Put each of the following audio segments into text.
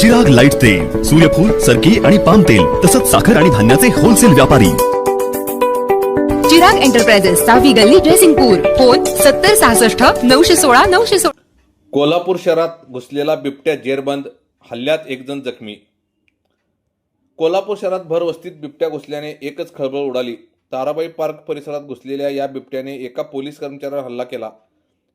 Chirag light तेल सूर्यफूल सरकी आणि पाम तेल तसंच साखर आणि धान्याचे होलसेल व्यापारी. चिराग एंटरप्राइजेस सहावी गल्ली ड्रेसिंगपूर फोन सत्तर सहासष्ट नऊशे सोळा नऊशे सोळा. कोल्हापूर शहरात घुसलेला बिबट्या जेरबंद हल्ल्यात एक जण जखमी. कोल्हापूर शहरात भर वस्तीत बिबट्या घुसल्याने एकच खळबळ उडाली. ताराबाई पार्क परिसरात घुसलेल्या या बिबट्याने एका पोलीस कर्मचाऱ्यावर हल्ला केला.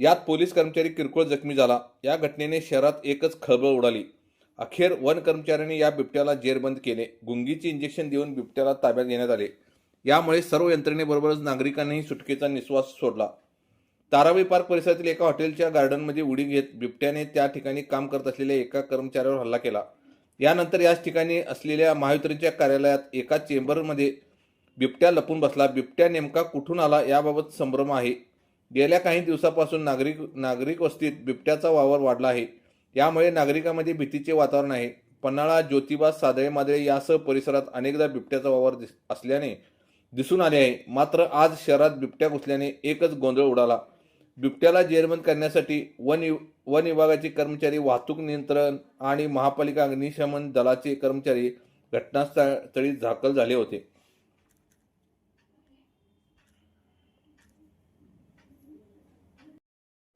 यात पोलीस कर्मचारी किरकोळ जखमी झाला. या घटनेने शहरात एकच खळबळ उडाली. अखेर वन कर्मचाऱ्यांनी या बिबट्याला जेरबंद केले. गुंगीचे इंजेक्शन देऊन बिबट्याला ताब्यात घेण्यात आले. यामुळे सर्व यंत्रणेबरोबरच नागरिकांनीही सुटकेचा निश्वास सोडला. तारावी पार्क परिसरातील एका हॉटेलच्या गार्डनमध्ये उडी घेत बिबट्याने त्या ठिकाणी काम करत असलेल्या एका कर्मचाऱ्यावर हल्ला केला. यानंतर याच ठिकाणी असलेल्या महावितरणच्या कार्यालयात एका चेंबरमध्ये बिबट्या लपून बसला. बिबट्या नेमका कुठून आला याबाबत संभ्रम आहे. गेल्या काही दिवसापासून नागरिक नागरिक वस्तीत बिबट्याचा वावर वाढला आहे. यामुळे नागरिकांमध्ये भीतीचे वातावरण आहे. पन्हाळा ज्योतिबा सादळे मादळे यासह परिसरात अनेकदा बिबट्याचा वावर दिस असल्याने दिसून आले आहे. मात्र आज शहरात बिबट्या घुसल्याने एकच गोंधळ उडाला. बिबट्याला जेरबंद करण्यासाठी वन वन विभागाचे कर्मचारी वाहतूक नियंत्रण आणि महापालिका अग्निशमन दलाचे कर्मचारी घटनास्थळी दाखल झाले होते.